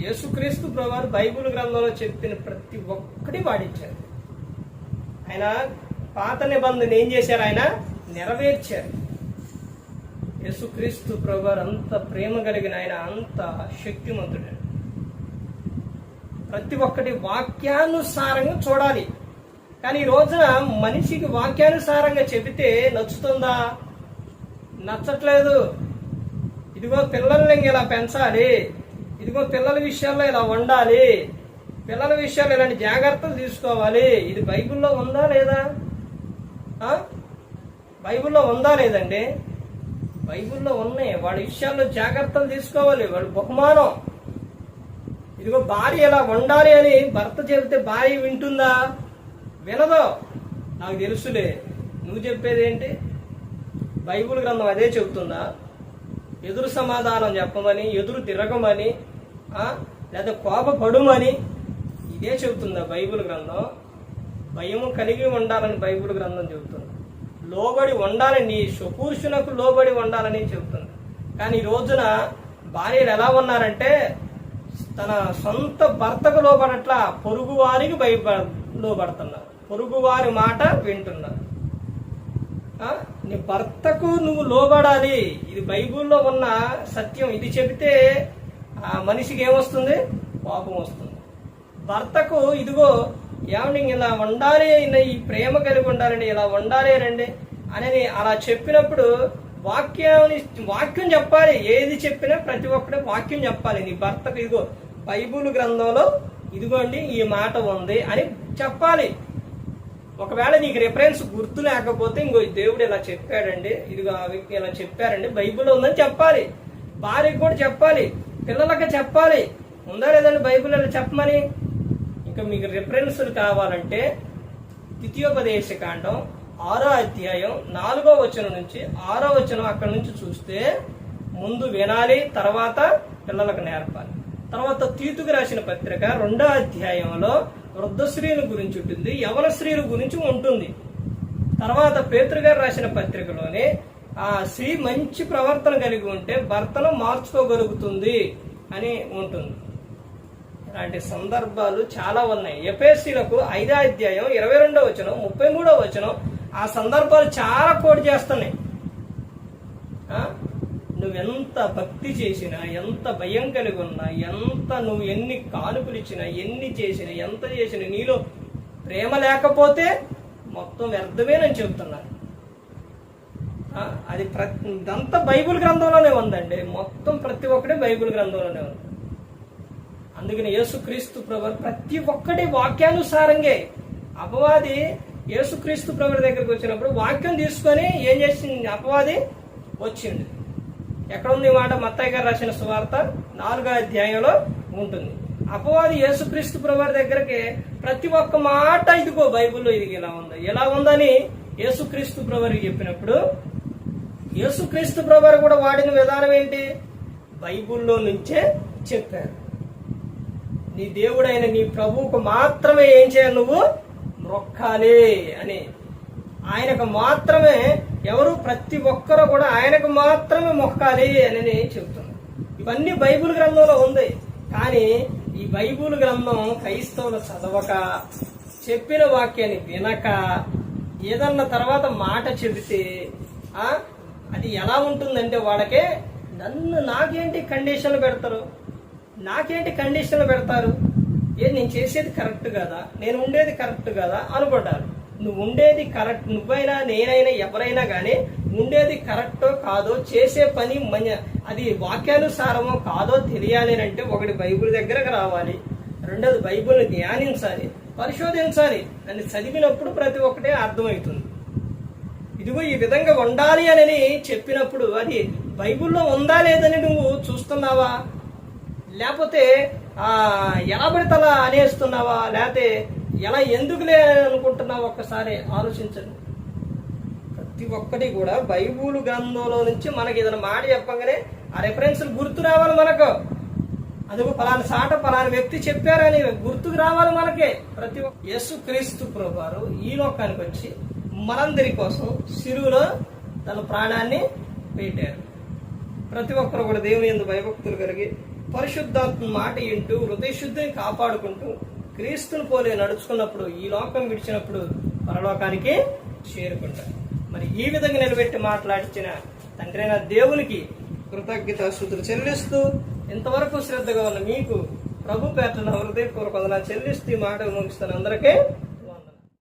యేసుక్రీస్తు ప్రభువారు బైబుల్ గ్రంథంలో చెప్పిన ప్రతి ఒక్కటి పాటించారు ఆయన పాత నిబంధన ఏం చేశారు? ఆయన నెరవేర్చారు. యేసుక్రీస్తు ప్రభువారు అంత ప్రేమ కలిగిన ఆయన అంత శక్తిమంతుడు. ప్రతి ఒక్కటి వాక్యానుసారంగా చూడాలి. కానీ ఈ రోజున మనిషికి వాక్యానుసారంగా చెబితే నచ్చుతుందా? నచ్చట్లేదు. ఇదిగో పిల్లల్ని ఇలా పెంచాలి. ఇదిగో పిల్లల విషయాల్లో ఇలా ఉండాలి. పిల్లల విషయాలు ఇలాంటి జాగ్రత్తలు తీసుకోవాలి. ఇది బైబిల్లో ఉందా లేదా? బైబిల్లో ఉందా లేదండి? బైబిల్లో ఉన్నాయి. వాడి విషయాల్లో జాగ్రత్తలు తీసుకోవాలి. వాడి బహుమానం. ఇదిగో భార్య ఇలా ఉండాలి అని భర్త చెబితే భార్య వింటుందా? వినదో. నాకు తెలుసులే. నువ్వు చెప్పేది ఏంటి? బైబిల్ గ్రంథం అదే చెబుతుందా? ఎదురు సమాధానం చెప్పమని ఎదురు తిరగమని లేదా కోపపడుమని ఇదే చెబుతుందా బైబిల్ గ్రంథం. భయము కలిగి ఉండాలని బైబిల్ గ్రంథం చెబుతుంది. లోబడి ఉండాలని నీ లోబడి ఉండాలని చెబుతుంది. కానీ ఈ రోజున భార్యలు ఎలా ఉన్నారంటే తన సొంత భర్తకు లోబడట్ల పొరుగు వారికి భయప లోబడుతున్నారు. పొరుగు వారి మాట వింటున్నారు. నీ భర్తకు నువ్వు లోబడాలి. ఇది బైబిల్లో ఉన్న సత్యం. ఇది చెబితే ఆ మనిషికి ఏమొస్తుంది? కోపం వస్తుంది. భర్తకు ఇదిగో ఏమండి ఇలా ఉండాలి అయినా ఈ ప్రేమ కలిగి ఉండాలండి ఇలా ఉండాలి రండి అని అలా చెప్పినప్పుడు వాక్యాన్ని వాక్యం చెప్పాలి. ఏది చెప్పినా ప్రతి ఒక్కడే వాక్యం చెప్పాలి. నీ భర్తకు ఇదిగో బైబిల్ గ్రంథంలో ఇదిగోండి ఈ మాట ఉంది అని చెప్పాలి. ఒకవేళ నీకు రిఫరెన్స్ గుర్తు లేకపోతే ఇంకో దేవుడు ఇలా చెప్పాడండి. ఇదిగో ఆ వ్యక్తి ఇలా చెప్పారండి. బైబిల్ ఉందని చెప్పాలి. భార్యకు కూడా చెప్పాలి. పిల్లలకి చెప్పాలి. ఉందా లేదండి బైబిల్ చెప్పమని? ఇంకా మీకు రిఫరెన్స్లు కావాలంటే ద్వితీయోపదేశ కాండం ఆరో అధ్యాయం నాలుగో వచనం నుంచి ఆరో వచనం అక్కడ నుంచి చూస్తే ముందు వినాలి తర్వాత పిల్లలకు నేర్పాలి. తర్వాత తీతుకు రాసిన పత్రిక రెండో అధ్యాయంలో వృద్ధశ్రీల గురించి ఉంటుంది యవన స్త్రీల గురించి ఉంటుంది. తర్వాత పేతృగారు రాసిన పత్రికలోనే ఆ స్త్రీ మంచి ప్రవర్తన కలిగి ఉంటే భర్తను మార్చుకోగలుగుతుంది అని ఉంటుంది. ఇలాంటి సందర్భాలు చాలా ఉన్నాయి. ఎపిఎస్సీలకు ఐదో అధ్యాయం ఇరవై రెండో వచనం ముప్పై మూడో వచనం ఆ సందర్భాలు చాలా కోడి చేస్తున్నాయి. నువ్వెంత భక్తి చేసినా ఎంత భయం కలిగి ఉన్నా ఎంత నువ్వు ఎన్ని కానుకలు ఇచ్చినా ఎన్ని చేసినా ఎంత చేసినా నీలో ప్రేమ లేకపోతే మొత్తం వ్యర్థమేనని చెబుతున్నారు ఆ, అది ప్రతి ఇదంతా బైబిల్ గ్రంథంలోనే ఉందండి. మొత్తం ప్రతి ఒక్కటి బైబిల్ గ్రంథంలోనే ఉంది. అందుకని యేసుక్రీస్తు ప్రభు ప్రతి ఒక్కటి వాక్యానుసారంగా అపవాది యేసుక్రీస్తు ప్రభు దగ్గరికి వచ్చినప్పుడు వాక్యం తీసుకొని ఏం చేసింది? అపవాది వచ్చింది. ఎక్కడ ఉంది మాట? మత్తయ్య గారు రాసిన సువార్త నాలుగో అధ్యాయంలో ఉంటుంది. అపవాది యేసుక్రీస్తు ప్రభు దగ్గరికి ప్రతి ఒక్క మాట ఇదిగో బైబిల్లో ఇది ఇలా ఉంది. ఎలా ఉందని యేసుక్రీస్తు ప్రభు చెప్పినప్పుడు యేసుక్రీస్తు ప్రభు కూడా వాడిన విధానం ఏంటి? బైబిల్లో నుంచే చెప్పారు. నీ దేవుడైన నీ ప్రభువుకు మాత్రమే ఏం చేయాలి నువ్వు? మొక్కాలి అని. ఆయనకు మాత్రమే ఎవరు? ప్రతి ఒక్కరు కూడా ఆయనకు మాత్రమే మొక్కాలి అని చెబుతున్నారు ఇవన్నీ బైబిల్ గ్రంథంలో ఉంది. కానీ ఈ బైబిల్ గ్రంథం క్రైస్తవులు చదవక చెప్పిన వాక్యాన్ని వినక ఏదన్న తర్వాత మాట చెబితే అది ఎలా ఉంటుందంటే వాళ్ళకే నన్ను నాకేంటి కండిషన్లు పెడతారు? నాకేంటి కండిషన్లు పెడతారు? ఏ నేను చేసేది కరెక్ట్ కదా? నేను ఉండేది కరెక్ట్ కదా? అనుకుంటారు. నువ్వు ఉండేది కరెక్ట్ నువ్వైనా నేనైనా ఎవరైనా కానీ ఉండేది కరెక్టో కాదో చేసే పని మన అది వాక్యానుసారమో కాదో తెలియాలి అని అంటే ఒకటి బైబిల్ దగ్గరకు రావాలి. రెండోది బైబిల్ని ధ్యానించాలి. పరిశోధించాలి. దాన్ని చదివినప్పుడు ప్రతి ఒక్కటే అర్థమవుతుంది. ఇదిగో ఈ విధంగా ఉండాలి అని చెప్పినప్పుడు అది బైబిల్లో ఉందా లేదని నువ్వు చూస్తున్నావా? లేకపోతే ఆ ఎలా పడితే అలా అనేస్తున్నావా? లేకపోతే ఎలా ఎందుకులే అనుకుంటున్నావు? ఒక్కసారి ఆలోచించండి ప్రతి ఒక్కటి కూడా బైబుల్ గ్రంథంలో నుంచి మనకి ఏదైనా మాట చెప్పగానే ఆ రెఫరెన్స్లు గుర్తు రావాలి మనకు. అందుకు పలానా సాట పలానా వ్యక్తి చెప్పారని గుర్తుకు రావాలి మనకి. ప్రతి ఒక్క యేసు క్రీస్తు ప్రభారు ఈ లోకానికి వచ్చి మనందరి కోసం సిరువులో తన ప్రాణాన్ని పెట్టారు ప్రతి ఒక్కరు కూడా దేవుని ఎందు భయభక్తులు కలిగి పరిశుద్ధాత్మ మాట వింటూ హృదయశుద్ధిని కాపాడుకుంటూ క్రీస్తుని పోలే నడుచుకున్నప్పుడు ఈ లోకం విడిచినప్పుడు పరలోకానికి చేరుకుంటారు. మరి ఈ విధంగా నిలబెట్టి మాట్లాడించిన తండ్రైన దేవునికి కృతజ్ఞత శుద్ధులు చెల్లిస్తూ ఇంతవరకు శ్రద్ధగా ఉన్న మీకు ప్రభు పేటన హృదయపూర్వక చెల్లిస్తూ ఈ మాట ముగిస్తాను. అందరికీ